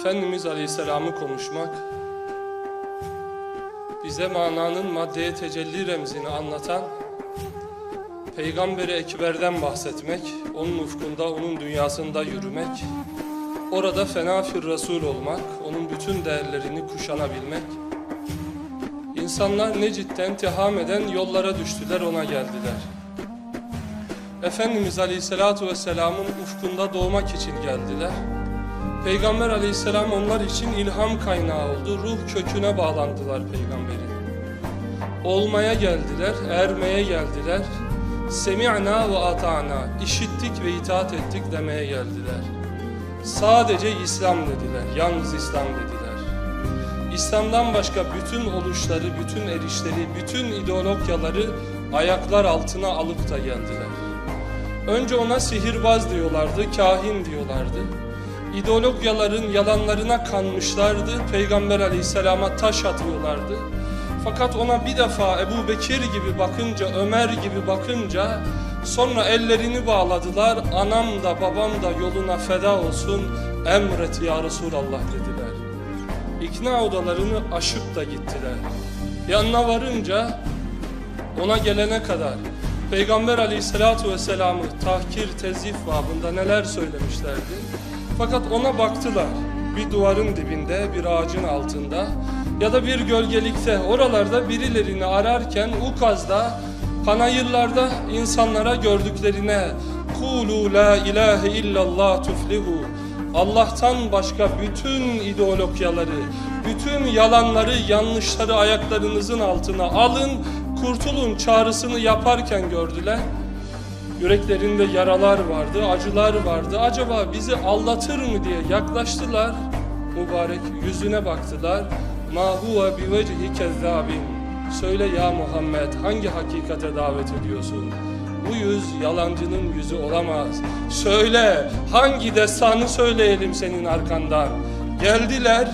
Efendimiz Aleyhisselam'ı konuşmak, bize mananın maddeye tecelli remzini anlatan, Peygamberi Ekber'den bahsetmek, onun ufkunda, onun dünyasında yürümek, orada fena fir Resul olmak, onun bütün değerlerini kuşanabilmek, İnsanlar Necit'ten tiham eden yollara düştüler, ona geldiler. Efendimiz Aleyhisselatü Vesselam'ın ufkunda doğmak için geldiler. Peygamber Aleyhisselam onlar için ilham kaynağı oldu. Ruh köküne bağlandılar peygamberin. Olmaya geldiler, ermeye geldiler. Semi'na ve ata'na, işittik ve itaat ettik demeye geldiler. Sadece İslam dediler, yalnız İslam dediler. İslam'dan başka bütün oluşları, bütün erişleri, bütün ideologyaları ayaklar altına alıp da geldiler. Önce ona sihirbaz diyorlardı, kahin diyorlardı. İdeologyaların yalanlarına kanmışlardı, Peygamber aleyhisselama taş atıyorlardı. Fakat ona bir defa Ebu Bekir gibi bakınca, Ömer gibi bakınca sonra ellerini bağladılar. Anam da babam da yoluna feda olsun, emret ya Resulallah dediler. İkna odalarını aşıp da gittiler. Yanına varınca ona gelene kadar Peygamber aleyhissalatu vesselam'ı tahkir, tezif babında neler söylemişlerdi. Fakat ona baktılar. Bir duvarın dibinde, bir ağacın altında ya da bir gölgelikte oralarda birilerini ararken Ukaz'da, panayırlarda insanlara gördüklerine Kulu la ilahe illallah tuflihu Allah'tan başka bütün ideologyaları, bütün yalanları, yanlışları ayaklarınızın altına alın, kurtulun çağrısını yaparken gördüler. Yüreklerinde yaralar vardı, acılar vardı. Acaba bizi aldatır mı diye yaklaştılar. Mübarek yüzüne baktılar. Ma huve bi vecihi kezzabin. Söyle ya Muhammed hangi hakikate davet ediyorsun? Bu yüz yalancının yüzü olamaz. Söyle hangi destanı söyleyelim senin arkandan? Geldiler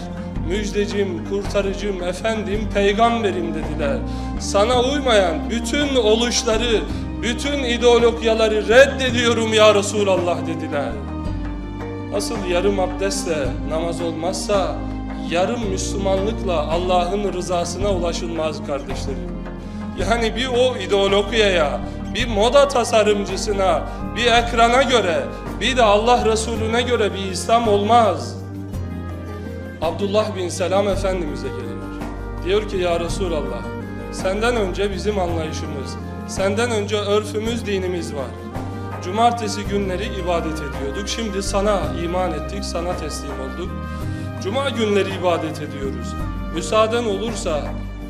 müjdecim, kurtarıcım, efendim, peygamberim dediler. Sana uymayan bütün oluşları, bütün ideologyaları reddediyorum ya Resulallah dediler. Nasıl yarım abdestle namaz olmazsa yarım Müslümanlıkla Allah'ın rızasına ulaşılmaz kardeşlerim. Yani bir o ideologiyaya, bir moda tasarımcısına, bir ekrana göre, bir de Allah Resulüne göre bir İslam olmaz. Abdullah bin Selam Efendimiz'e geliyor. Diyor ki ya Resulallah, senden önce bizim anlayışımız, senden önce örfümüz, dinimiz var. Cumartesi günleri ibadet ediyorduk. Şimdi sana iman ettik, sana teslim olduk. Cuma günleri ibadet ediyoruz. Müsaaden olursa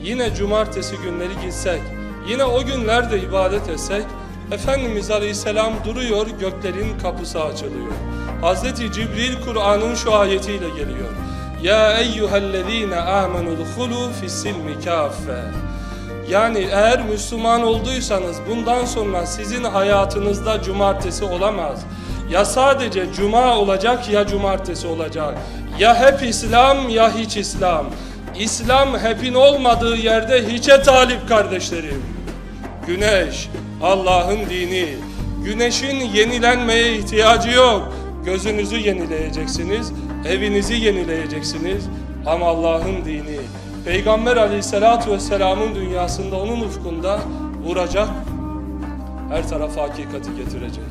yine cumartesi günleri gitsek, yine o günlerde ibadet etsek, Efendimiz Aleyhisselam duruyor, göklerin kapısı açılıyor. Hazreti Cibril Kur'an'ın şu ayetiyle geliyor. Ya eyyühellezine amenu dhulu fissilmi kaffe. Yani eğer Müslüman olduysanız bundan sonra sizin hayatınızda cumartesi olamaz. Ya sadece cuma olacak ya cumartesi olacak. Ya hep İslam ya hiç İslam. İslam hepin olmadığı yerde hiçe talip kardeşlerim. Güneş, Allah'ın dini. Güneşin yenilenmeye ihtiyacı yok. Gözünüzü yenileyeceksiniz, evinizi yenileyeceksiniz. Ama Allah'ın dini, Peygamber aleyhissalatu vesselamın dünyasında, onun ufkunda vuracak, her tarafa hakikati getirecek.